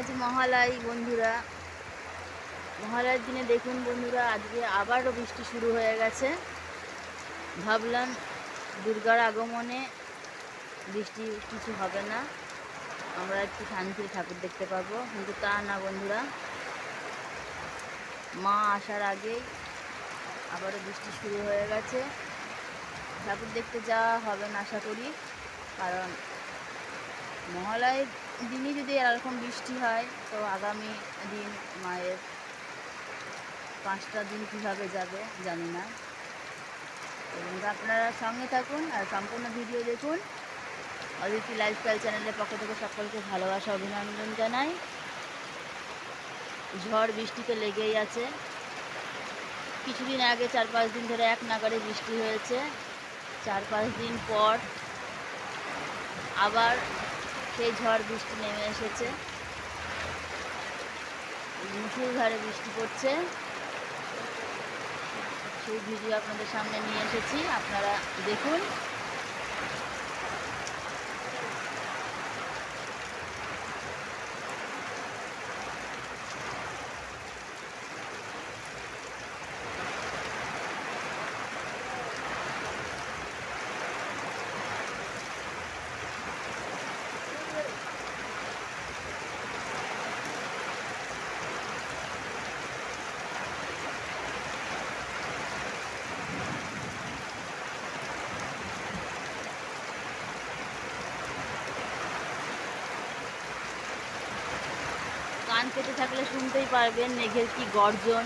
আজ মহালয় বন্ধুরা। মহালয়ার দিনে দেখুন বন্ধুরা, আজকে আবারও বৃষ্টি শুরু হয়ে গেছে। ভাবলাম দুর্গার আগমনে বৃষ্টি কিছু হবে না। আমরা একটু শান্তির ঠাকুর দেখতে পাবো। কিন্তু তা না বন্ধুরা। মা আসার আগেই আবারও বৃষ্টি শুরু হয়ে গেছে। ঠাকুর দেখতে যাওয়া হবে না, আশা করি। কারণ মহালয়ের দিনই যদি এরকম বৃষ্টি হয়, তো আগামী দিন মায়ের পাঁচটা দিন কীভাবে যাবে জানি না। এবং আপনারা সঙ্গে থাকুন আর সম্পূর্ণ ভিডিও দেখুন। অদিতি লাইফস্টাইল চ্যানেলের পক্ষ থেকে সকলকে ভালোবাসা, অভিনন্দন জানাই। ঝড় বৃষ্টিতে লেগেই আছে। কিছুদিন আগে চার পাঁচ দিন ধরে এক নাগারে বৃষ্টি হয়েছে। চার পাঁচ দিন পর আবার সেই ঝড় বৃষ্টি নেমে এসেছে। মুসুলধারে বৃষ্টি পড়ছে। সেই ভিডিও আপনাদের সামনে নিয়ে এসেছি। আপনারা দেখুন। কান পেতে থাকলে শুনতেই পারবেন মেঘের কি গর্জন।